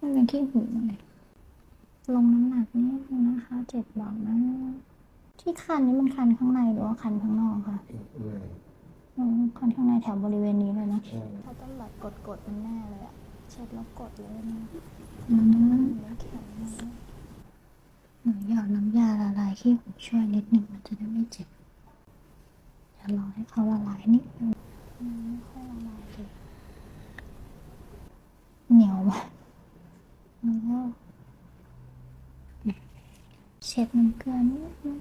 มันเป็นขี้หูเลยลงน้ำหนักนิดนึงนะคะเจ็บบอกนะที่คันนี่มันคันข้างในหรือว่าคันข้างนอกคะเหนื่อยอืมคันข้างในแถวบริเวณนี้เลยนะใช่เขาต้องแบบกดกดๆมันแน่เลยอะเช็ดแล้วกดเลยนะอืมแล้วแข็งนะหนูหยอดน้ำยาละลายขี้หูช่วยนิดนึงมันจะได้ไม่เจ็บเดี๋ยวรอให้เขาละลายนิดนึงอืมไม่ค่อยละลายเลยเหนียวมากแล้วก็ เช็ดน้ำเกลือนิดนึง